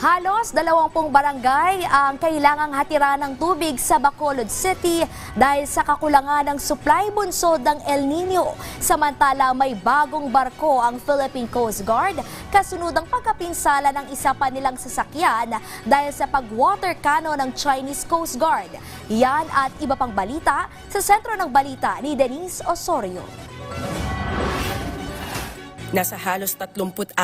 Halos dalawampung barangay ang kailangang hatiran ng tubig sa Bacolod City dahil sa kakulangan ng supply bunsod ng El Nino. Samantala may bagong barko ang Philippine Coast Guard kasunod ang pagkapinsala ng isa pa nilang sasakyan dahil sa pag-water cannon ng Chinese Coast Guard. Yan at iba pang balita sa sentro ng balita ni Denise Osorio. Nasa halos 34,000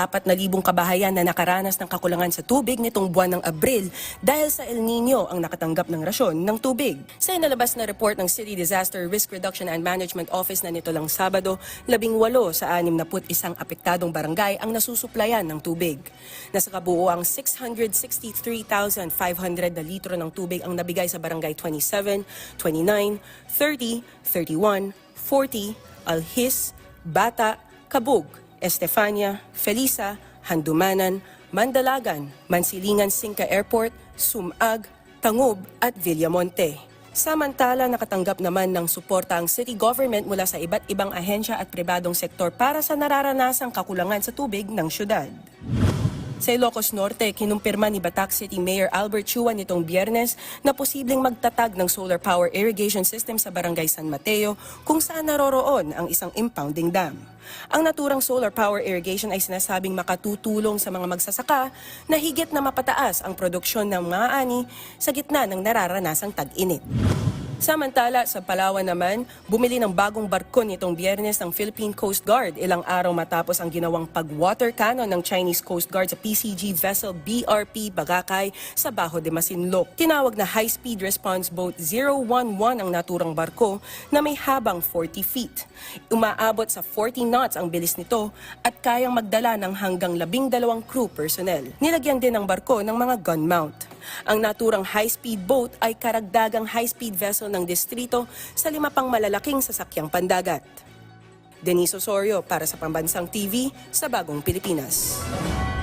kabahayan na nakaranas ng kakulangan sa tubig nitong buwan ng Abril dahil sa El Nino ang nakatanggap ng rasyon ng tubig. Sa inalabas na report ng City Disaster Risk Reduction and Management Office na nito lang Sabado, 18 sa 61 apektadong barangay ang nasusuplayan ng tubig. Nasa kabuuang 663,500 na litro ng tubig ang nabigay sa barangay 27, 29, 30, 31, 40, Alhis, Bata, Kabug, Estefania, Felisa, Handumanan, Mandalagan, Mansilingan Singka Airport, Sumag, Tangub at Villamonte. Samantala, nakatanggap naman ng suporta ang city government mula sa iba't ibang ahensya at pribadong sektor para sa nararanasang kakulangan sa tubig ng syudad. Sa Ilocos Norte, kinumpirma ni Batac City Mayor Albert Chua nitong biyernes na posibleng magtatag ng solar power irrigation system sa Barangay San Mateo kung saan naroroon ang isang impounding dam. Ang naturang solar power irrigation ay sinasabing makatutulong sa mga magsasaka na higit na mapataas ang produksyon ng mga ani sa gitna ng nararanasang tag-init. Samantala, sa Palawan naman, bumili ng bagong barko nitong biyernes ng Philippine Coast Guard ilang araw matapos ang ginawang pag-water cannon ng Chinese Coast Guard sa PCG vessel BRP Bagakay sa Baho de Masinloc. Tinawag na High Speed Response Boat 011 ang naturang barko na may habang 40 feet. Umaabot sa 40 knots ang bilis nito at kayang magdala ng hanggang labing dalawang crew personnel. Nilagyan din ng barko ng mga gun mount. Ang naturang high-speed boat ay karagdagang high-speed vessel ng distrito sa lima pang malalaking sasakyang pandagat. Denise Osorio para sa Pambansang TV sa Bagong Pilipinas.